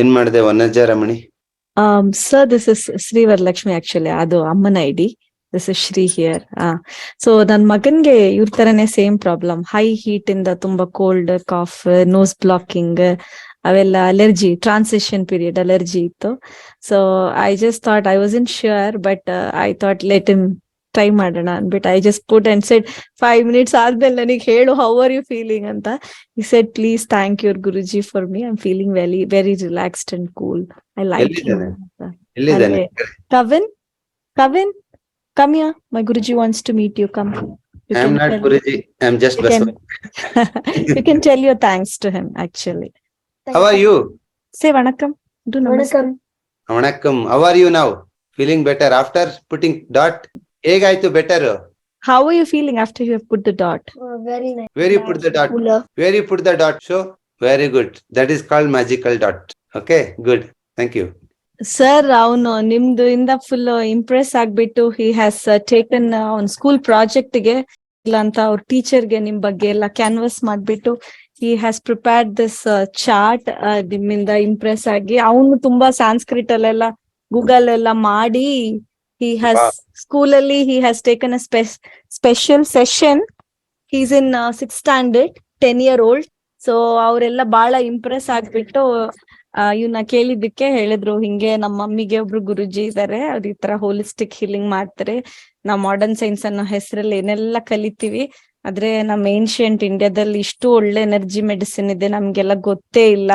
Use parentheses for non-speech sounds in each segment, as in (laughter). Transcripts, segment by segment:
ಏನ್ ಮಾಡಿದೆ Vanaja Ramani? Sir this is Shri Varalakshmi actually. ಅದು ಅಮ್ಮನ ID this is Shri here so ನನ್ ಮಗನ್ಗೆ ಇವ್ರ ತರನೇ ಸೇಮ್ ಪ್ರಾಬ್ಲಮ್ ಹೈ ಹೀಟ್ ಇಂದ ತುಂಬಾ ಕೋಲ್ಡ್ ಕಾಫ್ ನೋಸ್ ಬ್ಲಾಕಿಂಗ್ ಅವೆಲ್ಲ ಅಲರ್ಜಿ ಟ್ರಾನ್ಸಿಷನ್ ಪೀರಿಯಡ್ ಅಲರ್ಜಿ ಇತ್ತು. So I just thought I was in sure but I thought let me try ಮಾಡೋಣ ಅನ್ಬಿಟ್ಟು I just put and set five minutes ಆದ್ಮೇಲೆ ನನಗೆ ಹೇಳು how are you feeling ಅಂತ ಈ set please thank you Guruji for me I'm feeling very very relaxed and cool I like ಎಲ್ಲಿದ್ದಾನೆ? ಎಲ್ಲಿದ್ದಾನೆ Kavin, Kavin, come here. My Guruji wants to meet you. Come. You I am can not tell- Guruji I am just you Basava can- (laughs) you can tell your thanks to him actually. How are you Say vanakkam. Do namaste. Vanakkam. Vanakkam how are you now feeling better after putting dot ಹೇಗಾಯ್ತು better how you feeling after you have put the the dot very very very put the dot very put the dot so very good that is called magical dot okay good thank you sir ಅವನು ನಿಮ್ದು ಇಂದ full impress ಆಗ್ಬಿಟ್ಟು he has taken ಅವನ್ school ಪ್ರಾಜೆಕ್ಟ್ಗೆ ಇಲ್ಲ ಅಂತ ಅವ್ರ ಟೀಚರ್ಗೆ ನಿಮ್ ಬಗ್ಗೆ ಎಲ್ಲ ಕ್ಯಾನ್ವಸ್ ಮಾಡ್ಬಿಟ್ಟು he has prepared this chart ನಿಮ್ಮಿಂದ ಇಂಪ್ರೆಸ್ ಆಗಿ. ಅವನು ತುಂಬಾ ಸಾಂಸ್ಕ್ರಿಟ್ ಅಲ್ಲೆಲ್ಲ ಗೂಗಲ್ ಎಲ್ಲ ಮಾಡಿ ಹಿ has Wow. ಸ್ಕೂಲಲ್ಲಿ he has taken a taken special special session is in six standard ten year old so ಅವರೆಲ್ಲ ಬಹಳ ಇಂಪ್ರೆಸ್ ಆಗ್ಬಿಟ್ಟು ಇವನ್ನ ಕೇಳಿದ್ದಕ್ಕೆ ಹೇಳಿದ್ರು. ಹಿಂಗೆ ನಮ್ಮ ಮಮ್ಮಿಗೆ ಒಬ್ರು ಗುರುಜಿ ಇದಾರೆ. ಅವ್ರ ಈ ತರ ಹೋಲಿಸ್ಟಿಕ್ ಹೀಲಿಂಗ್ ಮಾಡ್ತಾರೆ. ನಾವು ಮಾಡರ್ನ್ ಸೈನ್ಸ್ ಅನ್ನೋ ಹೆಸರಲ್ಲಿ ಏನೆಲ್ಲ ಕಲಿತೀವಿ. ಆದ್ರೆ ನಮ್ ಏನ್ಶಿಯಂಟ್ ಇಂಡಿಯಾದಲ್ಲಿ ಇಷ್ಟು ಒಳ್ಳೆ ಎನರ್ಜಿ ಮೆಡಿಸಿನ್ ಇದೆ ನಮ್ಗೆಲ್ಲ ಗೊತ್ತೇ ಇಲ್ಲ.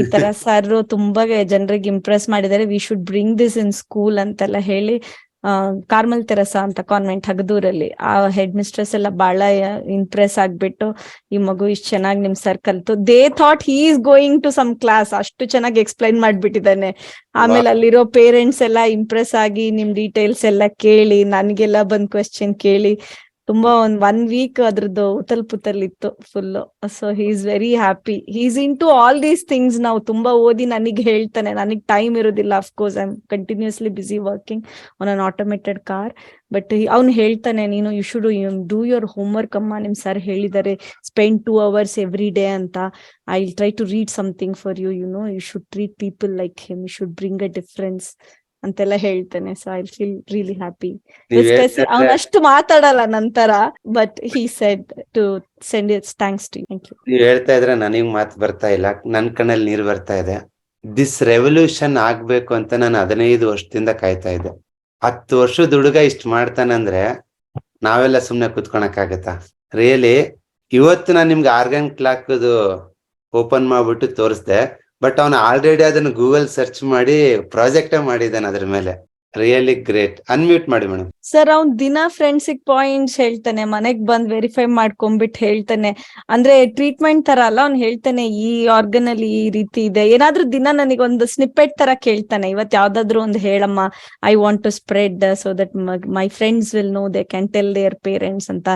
ಈ (laughs) ತರ ಸರ್ ತುಂಬಾ ಜನರಿಗೆ ಇಂಪ್ರೆಸ್ ಮಾಡಿದ್ದಾರೆ. We should bring this in school ಅಂತೆಲ್ಲ ಹೇಳಿ ಕಾರ್ಮಲ್ ತೆರಸ ಅಂತ ಕಾನ್ವೆಂಟ್ ಹಗದೂರಲ್ಲಿ ಆ ಹೆಡ್ ಮಿಸ್ಟ್ರೆಸ್ ಎಲ್ಲ ಬಹಳ ಇಂಪ್ರೆಸ್ ಆಗ್ಬಿಟ್ಟು ಈ ಮಗು ಇಷ್ಟು ಚೆನ್ನಾಗಿ ನಿಮ್ ಸರ್ ಕಲ್ತು. They thought he is going to some class ಅಷ್ಟು ಚೆನ್ನಾಗಿ ಎಕ್ಸ್ಪ್ಲೈನ್ ಮಾಡ್ಬಿಟ್ಟಿದ್ದಾನೆ. ಆಮೇಲೆ ಅಲ್ಲಿರೋ ಪೇರೆಂಟ್ಸ್ ಎಲ್ಲ ಇಂಪ್ರೆಸ್ ಆಗಿ ನಿಮ್ ಡೀಟೇಲ್ಸ್ ಎಲ್ಲ ಕೇಳಿ ನನ್ಗೆಲ್ಲ ಬಂದ್ ಕ್ವೆಶ್ಚನ್ ಕೇಳಿ ತುಂಬಾ ಒಂದ್ ಒನ್ ವೀಕ್ ಅದ್ರದ್ದು ಉತಲ್ ಪುತಲ್ ಇತ್ತು full so he is very happy is in to all these things ನಾವು ತುಂಬಾ ಓದಿ ನನಗೆ ಹೇಳ್ತಾನೆ. ನನಗೆ ಟೈಮ್ ಇರೋದಿಲ್ಲ of course I am continuously busy working on an automated car but ಅವ್ನು ಹೇಳ್ತಾನೆ, ನೀನು you should do your homework ಅಮ್ಮ. ನಿಮ್ ಸರ್ ಹೇಳಿದ್ದಾರೆ spend two hours every day ಅಂತ. I will try to read something for you you know you should treat people like him you should bring a difference ಅಂತೆಲ್ಲ ಹೇಳ್ತೇನೆ. So I feel really happy ಅವ್ನ ಅಷ್ಟು ಮಾತಾಡಲ್ಲ ನಂತರ but he said to send it's thanks to thank you ನೀವು ಹೇಳ್ತಾ ಇದ್ರೆ ನನಗ್ ಮಾತು ಬರ್ತಾ ಇಲ್ಲ. ನನ್ ಕಣ್ಣಲ್ಲಿ ನೀರು ಬರ್ತಾ ಇದೆ. ದಿಸ್ ರೆವಲ್ಯೂಷನ್ ಆಗ್ಬೇಕು ಅಂತ ನಾನು ಹದಿನೈದು ವರ್ಷದಿಂದ ಕಾಯ್ತಾ ಇದ್ದೆ. ಹತ್ತು ವರ್ಷದ ಹುಡುಗ ಇಷ್ಟ ಮಾಡ್ತಾನಂದ್ರೆ ನಾವೆಲ್ಲ ಸುಮ್ನೆ ಕುತ್ಕೊಳಕ್ಕಾಗತ್ತಾ ರಿಯಲಿ ಇವತ್ತು ನಾನು ನಿಮ್ಗೆ ಆರ್ಗನ್ ಕ್ಲಾಕ್ ಓಪನ್ ಮಾಡ್ಬಿಟ್ಟು ತೋರಿಸ್ದೆ. ಬಟ್ ಅವನು ಆಲ್ರೆಡಿ ಅದನ್ನ ಗೂಗಲ್ ಸರ್ಚ್ ಮಾಡಿ ಪ್ರಾಜೆಕ್ಟೇ ಮಾಡಿದ್ದಾನೆ ಅದ್ರ ಮೇಲೆ. ರಿಯಲಿ ಗ್ರೇಟ್ ಅನ್ಮ್ಯೂಟ್ ಮಾಡಿ ಮೇಡಮ್ ಸರ್ ಅವ್ನ್ ದಿನ ಫ್ರೆಂಡ್ಸಿಗ್ ಪಾಯಿಂಟ್ಸ್ ಹೇಳ್ತಾನೆ, ಮನೆಗ್ ಬಂದ್ ವೆರಿಫೈ ಮಾಡ್ಕೊಂಡ್ಬಿಟ್ಟು ಹೇಳ್ತಾನೆ. ಅಂದ್ರೆ ಟ್ರೀಟ್ಮೆಂಟ್ ತರ ಅಲ್ಲ, ಅವ್ನ್ ಹೇಳ್ತಾನೆ ಈ ಆರ್ಗನ್ ಅಲ್ಲಿ ಈ ರೀತಿ ಇದೆ. ಏನಾದ್ರೂ ದಿನ ನನಗೆ ಒಂದು ಸ್ನಿಪ್ಪೆಟ್ ತರ ಕೇಳ್ತಾನೆ, ಇವತ್ ಯಾವ್ದಾದ್ರು ಒಂದು ಹೇಳಮ್ಮ I want to spread so that my friends will know they can tell their parents ಅಂತ.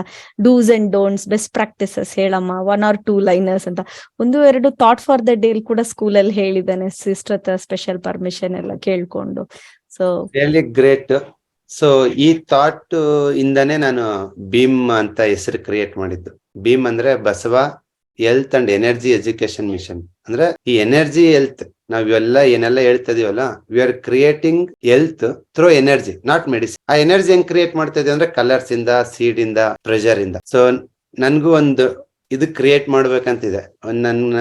Dos and don'ts best practices ಹೇಳಮ್ಮ ಒನ್ ಆರ್ ಟೂ ಲೈನರ್ಸ್ ಅಂತ. ಒಂದು, ಎರಡು ಥಾಟ್ ಫಾರ್ ದ ಡೇಲ್ ಕೂಡ ಸ್ಕೂಲಲ್ಲಿ ಹೇಳಿದ್ದಾನೆ ಸಿಸ್ಟರ್ ಹತ್ರ ಸ್ಪೆಷಲ್ ಪರ್ಮಿಷನ್ ಎಲ್ಲ ಕೇಳ್ಕೊಂಡು. ಸೊ ರಿಯಲಿ ಗ್ರೇಟ್ ಸೊ ಈ ಥಾಟ್ ಇಂದಾನೆ ನಾನು ಭೀಮ್ ಅಂತ ಹೆಸರು ಕ್ರಿಯೇಟ್ ಮಾಡಿದ್ದು. ಭೀಮ್ ಅಂದ್ರೆ Basava health and energy education mission ಅಂದ್ರೆ ಈ ಎನರ್ಜಿ ಹೆಲ್ತ್ ನಾವ್ ಇವೆಲ್ಲ ಏನೆಲ್ಲ ಹೇಳ್ತಾ ಇದೀವಲ್ಲ we are creating health through energy not medicine ಆ ಎನರ್ಜಿ ಹೆಂಗ್ ಕ್ರಿಯೇಟ್ ಮಾಡ್ತಾ ಇದೀವಿ ಅಂದ್ರೆ ಕಲರ್ಸ್ ಇಂದ ಸೀಡ್ ಇಂದ ಪ್ರೆಷರ್ ಇಂದ. ಸೊ ನನ್ಗೂ ಒಂದು ಇದು ಕ್ರಿಯೇಟ್ ಮಾಡ್ಬೇಕಂತಿದೆ. ನನ್ನ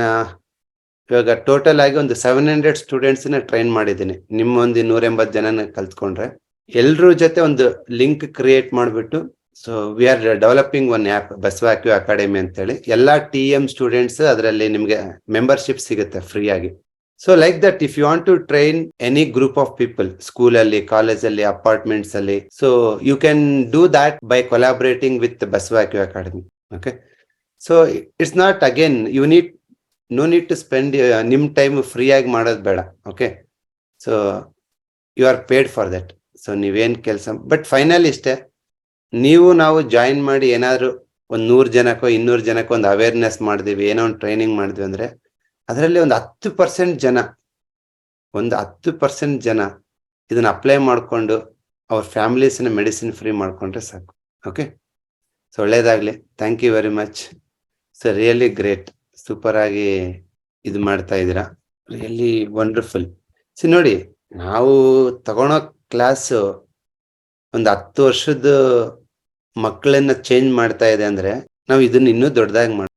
ಇವಾಗ ಟೋಟಲ್ ಆಗಿ ಒಂದು ಸೆವೆನ್ ಹಂಡ್ರೆಡ್ ಸ್ಟೂಡೆಂಟ್ಸ್ನ ಟ್ರೈನ್ ಮಾಡಿದ್ದೀನಿ. ನಿಮ್ಮ ಒಂದು ನೂರ ಎಂಬತ್ತು ಜನನ ಕಲ್ತ್ಕೊಂಡ್ರೆ. ಎಲ್ರ ಜೊತೆ ಒಂದು ಲಿಂಕ್ ಕ್ರಿಯೇಟ್ ಮಾಡ್ಬಿಟ್ಟು so we are developing one app Basavaq academy ಅಂತೇಳಿ. ಎಲ್ಲಾ ಟಿ ಎಂ ಸ್ಟೂಡೆಂಟ್ಸ್ ಅದರಲ್ಲಿ ನಿಮಗೆ ಮೆಂಬರ್ಶಿಪ್ ಸಿಗುತ್ತೆ ಫ್ರೀ ಆಗಿ. So like that if you want to train any group of people school ಅಲ್ಲಿ ಕಾಲೇಜ್ ಅಲ್ಲಿ ಅಪಾರ್ಟ್ಮೆಂಟ್ಸ್ ಅಲ್ಲಿ so you can do that by collaborating with Basavaq academy okay so it's not again you need no need to spend ನಿಮ್ time free ಆಗಿ ಮಾಡೋದು ಬೇಡ okay so you are paid for that so ನೀವೇನ್ ಕೆಲಸ but final ಇಷ್ಟೇ ನೀವು ನಾವು join ಮಾಡಿ ಏನಾದರೂ ಒಂದ್ ನೂರ್ ಜನಕ್ಕೋ, ಇನ್ನೂರು ಜನಕ್ಕೋ ಒಂದು ಅವೇರ್ನೆಸ್ ಮಾಡಿದೀವಿ, ಏನೋ ಒಂದು ಟ್ರೈನಿಂಗ್ ಮಾಡಿದ್ವಿ ಅಂದ್ರೆ, ಅದರಲ್ಲಿ ಒಂದು ಹತ್ತು ಪರ್ಸೆಂಟ್ ಜನ, ಒಂದು ಹತ್ತು ಪರ್ಸೆಂಟ್ ಜನ ಇದನ್ನ ಅಪ್ಲೈ ಮಾಡಿಕೊಂಡು ಅವ್ರ ಫ್ಯಾಮಿಲೀಸ್ನ ಮೆಡಿಸಿನ್ ಫ್ರೀ ಮಾಡಿಕೊಂಡ್ರೆ ಸಾಕು ಓಕೆ ಸೊ ಒಳ್ಳೇದಾಗಲಿ. Thank you very much so really great super ಆಗಿ ಇದು ಮಾಡ್ತಾ ಇದ್ದೀರಾ? ರಿಯಲಿ ವಂಡರ್ಫುಲ್ ಸಿ ನೋಡಿ, ನಾವು ತಗೊಳೋ ಕ್ಲಾಸ್ ಒಂದು ಹತ್ತು ವರ್ಷದ ಮಕ್ಕಳನ್ನ ಚೇಂಜ್ ಮಾಡ್ತಾ ಇದೆ ಅಂದ್ರೆ ನಾವು ಇದನ್ನ ಇನ್ನೂ ದೊಡ್ಡದಾಗಿ ಮಾಡ